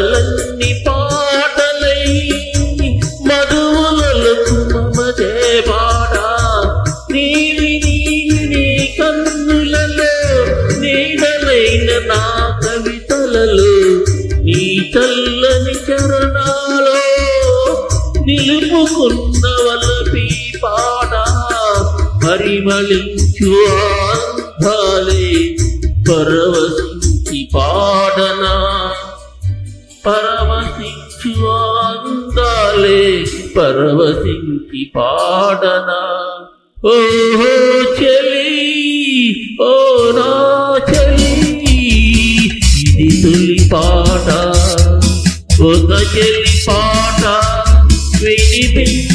పాటలన్నీ పాటలై మధువులకు మమదే పాట. నీవి నీవి నీ కన్నులలో నీడలైన నా కవితలలో నీ చల్లని చరణాలో నిలుపుకున్న వలపి పాట. పరిమళించు ఆంధాలే పరవశించి పాడనా? పరవశించు అందాలే పరవశించి పాడనా. ఓహో చెలి ఓ నా చెలి ఇది తొలి పాట. ఒక చెలి పాట వినిపించ